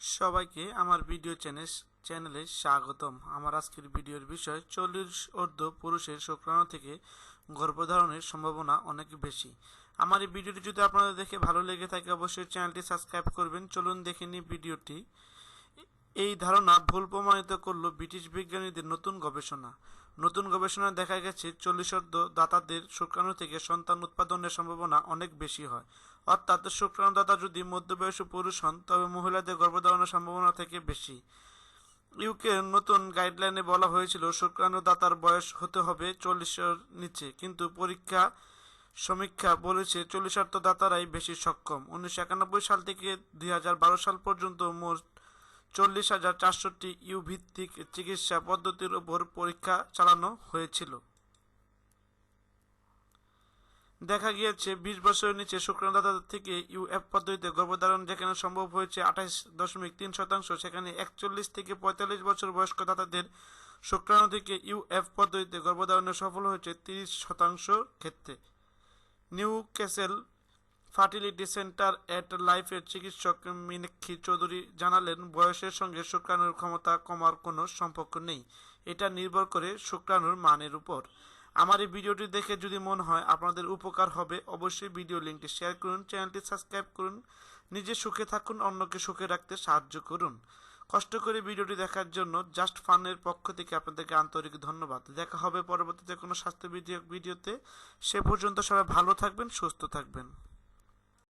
সবাইকে আমার video channel চ্যানেলে স্বাগতম। আমার আজকের ভিডিওর বিষয় চল্লিশ অর্ধ পুরুষের শুক্রাণু থেকে গর্ভধারণের সম্ভাবনা অনেক বেশি। আমার এই ভিডিওটি যদি আপনাদের দেখে ভালো লেগে থাকে, অবশ্যই চ্যানেলটি সাবস্ক্রাইব করবেন। চলুন দেখে নিই ভিডিওটি। এই ধারণা ভুল প্রমাণিত করল ব্রিটিশ বিজ্ঞানীদের নতুন গবেষণা। নতুন গবেষণায় দেখা গেছে চল্লিশর্ধ দাতাদের শুক্রাণু থেকে সন্তান উৎপাদনের সম্ভাবনা অনেক বেশি হয়। অর্থাৎ শুক্রাণু দাতা যদি মধ্যবয়স্ক পুরুষ হন, তবে মহিলাদের গর্ভধারণের সম্ভাবনা থেকে বেশি। ইউকের নতুন গাইডলাইনে বলা হয়েছিল, শুক্রাণু দাতার বয়স হতে হবে চল্লিশের নিচে, কিন্তু পরীক্ষা সমীক্ষা বলেছে চল্লিশার্থ দাতারাই বেশি সক্ষম। উনিশশো একানব্বই সাল থেকে দুই হাজার বারো সাল পর্যন্ত মোট চল্লিশ হাজার চারশোটি ইউ ভিত্তিক চিকিৎসা পদ্ধতির উপর পরীক্ষা চালানো হয়েছিল। দেখা গিয়েছে, বিশ বছরের নিচে শুক্রদাতা থেকে ইউএফ পদ্ধতিতে গর্ভধারণ যেখানে সম্ভব হয়েছে আঠাশ দশমিক তিন শতাংশ, সেখানে একচল্লিশ থেকে পঁয়তাল্লিশ বছর বয়স্ক দাতাদের শুক্রাণু থেকে ইউএফ পদ্ধতিতে গর্ভধারণে সফল হয়েছে তিরিশ শতাংশ ক্ষেত্রে। Newcastle fertility centre at লাইফের চিকিৎসক মীনাক্ষী চৌধুরী জানালেন, বয়সের সঙ্গে শুক্রাণুর ক্ষমতা কমার কোনো সম্পর্ক নেই। এটা নির্ভর করে শুক্রাণুর মানের উপর। আমার এই ভিডিওটি দেখে যদি মনে হয় আপনাদের উপকার হবে, অবশ্যই ভিডিও লিঙ্কটি শেয়ার করুন, চ্যানেলটি সাবস্ক্রাইব করুন, নিজে সুখে থাকুন, অন্যকে সুখে রাখতে সাহায্য করুন। কষ্ট করে ভিডিওটি দেখার জন্য জাস্ট ফানের পক্ষ থেকে আপনাদেরকে আন্তরিক ধন্যবাদ। দেখা হবে পরবর্তীতে কোনো স্বাস্থ্য ভিডিও ভিডিওতে। সে পর্যন্ত সবাই ভালো থাকবেন, সুস্থ থাকবেন।